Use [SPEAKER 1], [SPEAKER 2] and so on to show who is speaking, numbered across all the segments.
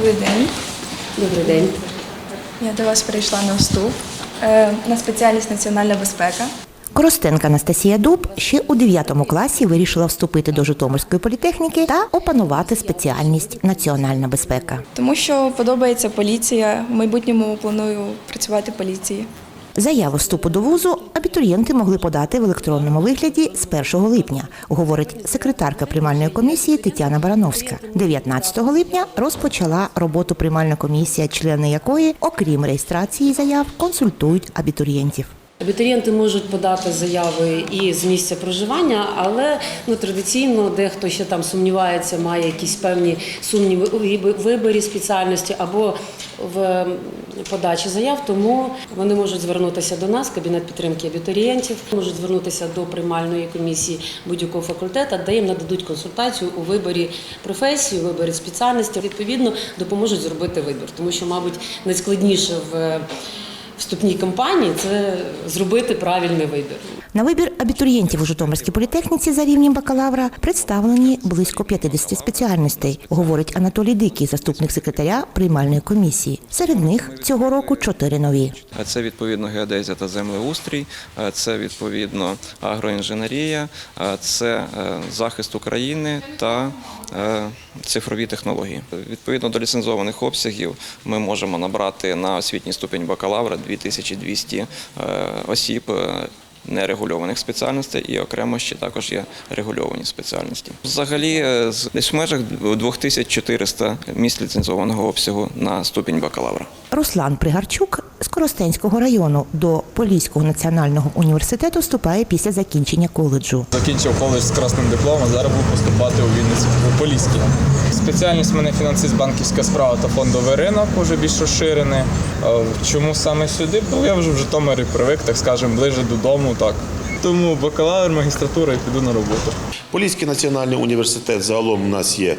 [SPEAKER 1] Добрий день.
[SPEAKER 2] Добрий день.
[SPEAKER 1] Я до вас прийшла на вступ е, на спеціальність національна безпека.
[SPEAKER 3] Коростенка Анастасія Дуб ще у 9 класі вирішила вступити до Житомирської політехніки та опанувати спеціальність національна безпека.
[SPEAKER 1] Тому що подобається поліція. В майбутньому планую працювати в поліції.
[SPEAKER 3] Заяву вступу до вузу абітурієнти могли подати в електронному вигляді з 1 липня, говорить секретарка приймальної комісії Тетяна Барановська. 19 липня розпочала роботу приймальна комісія, члени якої, окрім реєстрації заяв, консультують абітурієнтів.
[SPEAKER 2] Абітурієнти можуть подати заяви і з місця проживання, але ну традиційно дехто ще там сумнівається, має якісь певні сумніви у виборі спеціальності або в подачі заяв. Тому вони можуть звернутися до нас, кабінет підтримки абітурієнтів, можуть звернутися до приймальної комісії будь-якого факультету, де їм нададуть консультацію у виборі професії, у виборі спеціальності. Відповідно, допоможуть зробити вибір, тому що, мабуть, найскладніше в вступній кампанії це зробити правильний вибір.
[SPEAKER 3] На вибір абітурієнтів у Житомирській політехніці за рівнем бакалавра представлені близько 50 спеціальностей, говорить Анатолій Дикий, заступник секретаря приймальної комісії. Серед них цього року чотири нові.
[SPEAKER 4] Це відповідно геодезія та землеустрій, це відповідно агроінженерія, це е, захист України та е, цифрові технології. Відповідно до ліцензованих обсягів ми можемо набрати на освітній ступінь бакалавра 2200 е, осіб. е, Нерегульованих спеціальностей і окремо ще також є регульовані спеціальності. Взагалі, е, десь в межах 2400 місць ліцензованого обсягу на ступінь бакалавра.
[SPEAKER 3] Руслан Пригарчук з Коростенського району до Поліського національного університету вступає після закінчення коледжу.
[SPEAKER 5] Закінчив коледж з красним дипломом, зараз буду поступати у Вінниці у Поліський. Спеціальність мене фінансист, банківська справа та фондовий ринок, уже більш розширений. Е, Чому саме сюди? Бо я вже в Житомирі привик, так скажемо, ближе додому. Так. Тому бакалавр, магістратура і піду на роботу.
[SPEAKER 6] Поліський національний університет загалом у нас є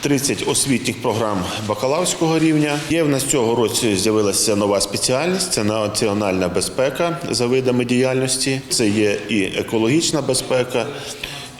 [SPEAKER 6] 30 освітніх програм бакалаврського рівня. Є в нас цього році з'явилася нова спеціальність це національна безпека за видами діяльності. Це є і екологічна безпека.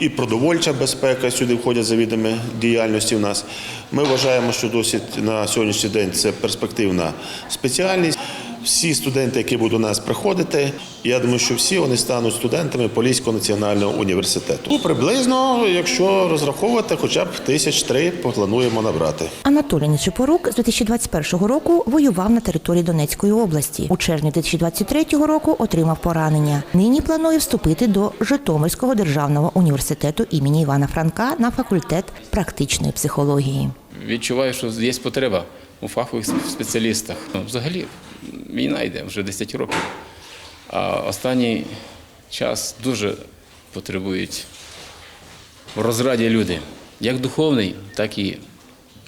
[SPEAKER 6] І продовольча безпека сюди входять за видами діяльності. В нас ми вважаємо, що досить на сьогоднішній день це перспективна спеціальність. Всі студенти, які будуть до нас приходити, я думаю, що всі вони стануть студентами Поліського національного університету. Ну, приблизно, якщо розраховувати, хоча б тисяч три плануємо набрати.
[SPEAKER 3] Анатолій Нечипорук з 2021 року воював на території Донецької області. У червні 2023 року отримав поранення. Нині планує вступити до Житомирського державного університету імені Івана Франка на факультет практичної психології.
[SPEAKER 7] відчуваю, що є потреба у фахових спеціалістах. Ну, Взагалі, війна йде вже 10 років. А останній час дуже потребують в розраді люди, як духовний, так і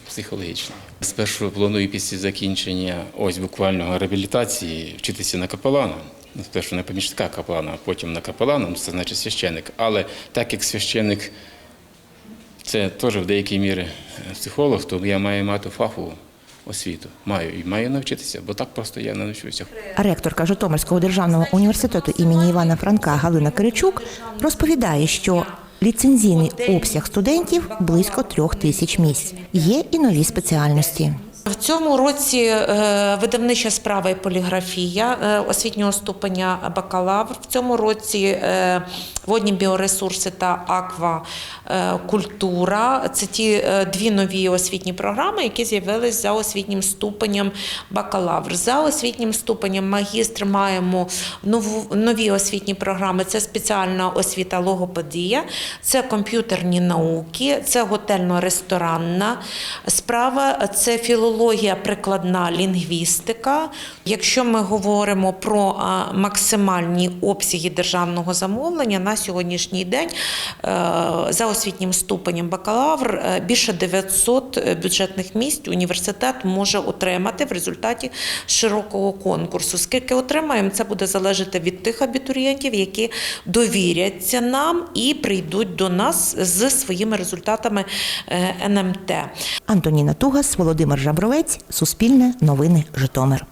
[SPEAKER 7] психологічний. Спершу планую після закінчення ось буквально реабілітації вчитися на капелана. Ну, Спершу на помічника капелана, а потім на капелана, це значить священник. Але так як священник це теж в деякій мірі психолог, то я маю мати фахову освіту. Маю і маю навчитися, бо так просто я не навчуся.
[SPEAKER 3] Ректорка Житомирського державного університету імені Івана Франка Галина Киричук розповідає, що ліцензійний обсяг студентів близько трьох тисяч місць. Є і нові спеціальності.
[SPEAKER 8] В цьому році е, видавнича справа і поліграфія е, освітнього ступеня бакалавр. В цьому році е, водні біоресурси та аквакультура. Це ті дві нові освітні програми, які з'явились за освітнім ступенем бакалавр. За освітнім ступенем магістр маємо нові освітні програми. Це спеціальна освіта логопедія, це комп'ютерні науки, це готельно-ресторанна справа, це філологія, прикладна лінгвістика. Якщо ми говоримо про максимальні обсяги державного замовлення на сьогоднішній день е, за освітнім ступенем бакалавр е, більше 900 бюджетних місць університет може отримати в результаті широкого конкурсу. Скільки отримаємо, це буде залежати від тих абітурієнтів, які довіряться нам і прийдуть до нас з своїми результатами е, НМТ.
[SPEAKER 3] Антоніна Тугас, Володимир Жабровець, Суспільне, Новини, Житомир.